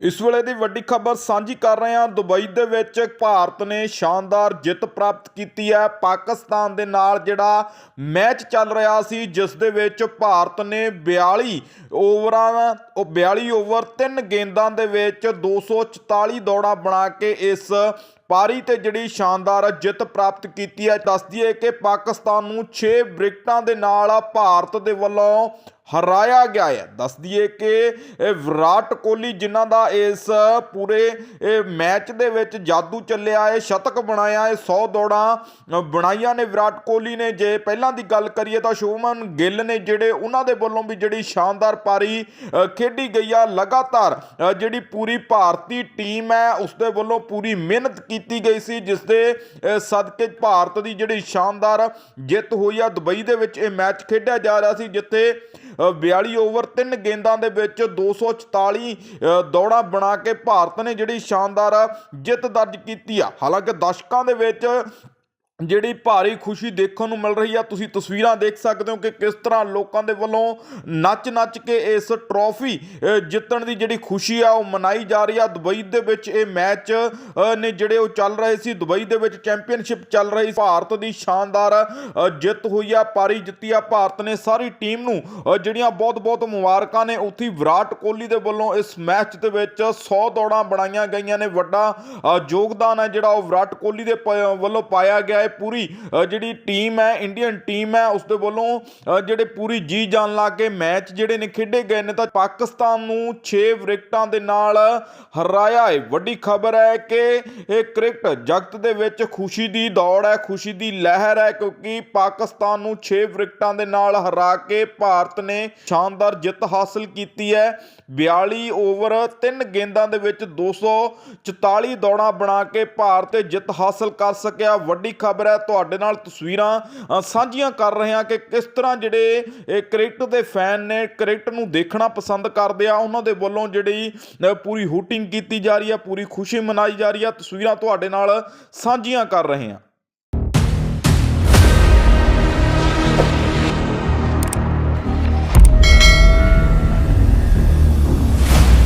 ਇਸ ਵੇਲੇ ਦੀ ਵੱਡੀ ਖਬਰ ਸਾਂਝੀ ਕਰ ਰਹੇ ਹਾਂ। ਦੁਬਈ ਦੇ ਵਿੱਚ ਭਾਰਤ ਨੇ ਸ਼ਾਨਦਾਰ ਜਿੱਤ ਪ੍ਰਾਪਤ ਕੀਤੀ ਹੈ। ਪਾਕਿਸਤਾਨ ਦੇ ਨਾਲ ਜਿਹੜਾ ਮੈਚ ਚੱਲ ਰਿਹਾ ਸੀ, ਜਿਸ ਦੇ ਵਿੱਚ ਭਾਰਤ ਨੇ 42 ਓਵਰਾਂ, ਉਹ 42 ਓਵਰ ਤਿੰਨ ਗੇਂਦਾਂ ਦੇ ਵਿੱਚ 244 ਦੌੜਾਂ ਬਣਾ ਕੇ ਇਸ ਪਾਰੀ ਤੇ ਜਿਹੜੀ ਸ਼ਾਨਦਾਰ ਜਿੱਤ ਪ੍ਰਾਪਤ ਕੀਤੀ ਹੈ, ਦੱਸ ਦਈਏ ਕਿ ਪਾਕਿਸਤਾਨ ਨੂੰ 6 ਵਿਕਟਾਂ ਦੇ ਨਾਲ ਭਾਰਤ ਦੇ ਵੱਲੋਂ ਹਰਾਇਆ ਗਿਆ ਹੈ। ਦੱਸ ਦਈਏ ਕਿ ਵਿਰਾਟ ਕੋਹਲੀ ਜਿਨ੍ਹਾਂ ਦਾ ਇਸ ਪੂਰੇ ਮੈਚ ਦੇ ਵਿੱਚ ਜਾਦੂ ਚੱਲਿਆ ਹੈ, ਸ਼ਤਕ ਬਣਾਇਆ ਹੈ 100 ਦੌੜਾਂ ਬਣਾਈਆਂ ਨੇ ਵਿਰਾਟ ਕੋਹਲੀ ਨੇ। ਜੇ ਪਹਿਲਾਂ ਦੀ ਗੱਲ ਕਰੀਏ ਤਾਂ ਸ਼ੋਮਨ ਗਿੱਲ ਨੇ ਜਿਹੜੇ ਉਹਨਾਂ ਦੇ ਵੱਲੋਂ ਵੀ ਜਿਹੜੀ ਸ਼ਾਨਦਾਰ ਪਾਰੀ ਖੇਡੀ ਗਈ ਆ। ਲਗਾਤਾਰ ਜਿਹੜੀ ਪੂਰੀ ਭਾਰਤੀ ਟੀਮ ਹੈ ਉਸ ਦੇ ਵੱਲੋਂ ਪੂਰੀ ਮਿਹਨਤ ਕੀਤੀ ਗਈ ਸੀ ਜਿਸ ਦੇ ਸਦਕੇ ਭਾਰਤ ਦੀ ਜਿਹੜੀ ਸ਼ਾਨਦਾਰ ਜਿੱਤ ਹੋਈ ਆ ਦੁਬਈ ਦੇ ਵਿੱਚ ਇਹ ਮੈਚ ਖੇਡਿਆ ਜਾ ਰਿਹਾ ਸੀ ਜਿੱਥੇ ਅ, 42 ਓਵਰ ਤਿੰਨ ਗੇਂਦਾਂ ਦੇ ਵਿੱਚ 244 ਅ, ਦੌੜਾਂ ਬਣਾ ਕੇ ਭਾਰਤ ਨੇ ਜਿਹੜੀ ਸ਼ਾਨਦਾਰ ਜਿੱਤ ਦਰਜ ਕੀਤੀ ਆ। ਹਾਲਾਂਕਿ ਦਸ਼ਕਾਂ ਦੇ ਵਿੱਚ ਜਿਹੜੀ ਭਾਰੀ ਖੁਸ਼ੀ ਦੇਖਣ ਨੂੰ ਮਿਲ ਰਹੀ ਆ, ਤੁਸੀਂ ਤਸਵੀਰਾਂ ਦੇਖ ਸਕਦੇ ਹੋ ਕਿ ਕਿਸ ਤਰ੍ਹਾਂ ਲੋਕਾਂ ਦੇ ਵੱਲੋਂ ਨੱਚ-ਨੱਚ ਕੇ ਇਸ ਟਰੋਫੀ ਜਿੱਤਣ ਦੀ ਜਿਹੜੀ ਖੁਸ਼ੀ ਆ, ਉਹ ਮਨਾਈ ਜਾ ਰਹੀ ਆ। ਦੁਬਈ ਦੇ ਵਿੱਚ ਇਹ ਮੈਚ ਨੇ ਜਿਹੜੇ ਉਹ ਚੱਲ ਰਹੇ ਸੀ, ਦੁਬਈ ਦੇ ਵਿੱਚ ਚੈਂਪੀਅਨਸ਼ਿਪ ਚੱਲ ਰਹੀ ਭਾਰਤ ਦੀ ਸ਼ਾਨਦਾਰ ਜਿੱਤ ਹੋਈ ਆ, ਪਾਰੀ ਜਿੱਤੀ ਆ। ਭਾਰਤ ਨੇ ਸਾਰੀ ਟੀਮ ਨੂੰ ਜਿਹੜੀਆਂ ਬਹੁਤ-ਬਹੁਤ ਮੁਬਾਰਕਾਂ ਨੇ, ਉੱਥੇ ਵਿਰਾਟ ਕੋਹਲੀ ਦੇ ਵੱਲੋਂ ਇਸ ਮੈਚ ਦੇ ਵਿੱਚ 100 ਦੌੜਾਂ ਬਣਾਈਆਂ ਗਈਆਂ ਨੇ। ਵੱਡਾ ਯੋਗਦਾਨ ਹੈ ਜਿਹੜਾ ਉਹ ਵਿਰਾਟ ਕੋਹਲੀ ਦੇ ਪ- ਵੱਲੋਂ ਪਾਇਆ ਗਿਆ ਹੈ ਪੂਰੀ ਜਿਹੜੀ ਟੀਮ ਹੈ, ਇੰਡੀਅਨ ਟੀਮ ਹੈ ਉਸ ਦੇ ਵੱਲੋਂ ਜਿਹੜੇ ਪੂਰੀ ਜੀ ਜਾਨ ਲਾ ਕੇ ਮੈਚ ਜਿਹੜੇ ਨੇ ਖੇਡੇ ਗਏ ਨੇ, ਤਾਂ ਪਾਕਿਸਤਾਨ ਨੂੰ 6 ਵਿਕਟਾਂ ਦੇ ਨਾਲ ਹਰਾਇਆ ਹੈ। ਵੱਡੀ ਖਬਰ ਹੈ ਕਿ ਇਹ ਕ੍ਰਿਕਟ ਜਗਤ ਦੇ ਵਿੱਚ ਖੁਸ਼ੀ ਦੀ ਦੌੜ ਹੈ, ਖੁਸ਼ੀ ਦੀ ਲਹਿਰ ਹੈ, ਕਿਉਂਕਿ ਪਾਕਿਸਤਾਨ ਨੂੰ 6 ਵਿਕਟਾਂ ਦੇ ਨਾਲ ਹਰਾ ਕੇ ਭਾਰਤ ਨੇ ਸ਼ਾਨਦਾਰ ਜਿੱਤ ਹਾਸਲ ਕੀਤੀ ਹੈ। 42 ਓਵਰ ਤਿੰਨ ਗੇਂਦਾਂ ਦੇ ਵਿੱਚ 244 ਦੌੜਾਂ ਬਣਾ ਕੇ ਭਾਰਤ ਜਿੱਤ ਹਾਸਲ ਕਰ ਸਕਿਆ। ਵੱਡੀ ਖਬਰ ਹੈ। ਤੁਹਾਡੇ ਨਾਲ ਤਸਵੀਰਾਂ ਸਾਂਝੀਆਂ ਕਰ ਰਹੇ ਹਾਂ ਕਿ ਕਿਸ ਤਰ੍ਹਾਂ ਜਿਹੜੇ ਇਹ ਕ੍ਰਿਕਟ ਦੇ ਫੈਨ ਨੇ ਕ੍ਰਿਕਟ ਨੂੰ ਦੇਖਣਾ ਪਸੰਦ ਕਰਦੇ ਆ। ਉਹਨਾਂ ਦੇ ਵੱਲੋਂ ਜਿਹੜੀ ਪੂਰੀ ਹੂਟਿੰਗ ਕੀਤੀ ਜਾ ਰਹੀ ਹੈ, ਪੂਰੀ ਖੁਸ਼ੀ ਮਨਾਈ ਜਾ ਰਹੀ ਹੈ। ਤਸਵੀਰਾਂ ਤੁਹਾਡੇ ਨਾਲ ਸਾਂਝੀਆਂ ਕਰ ਰਹੇ ਹਾਂ।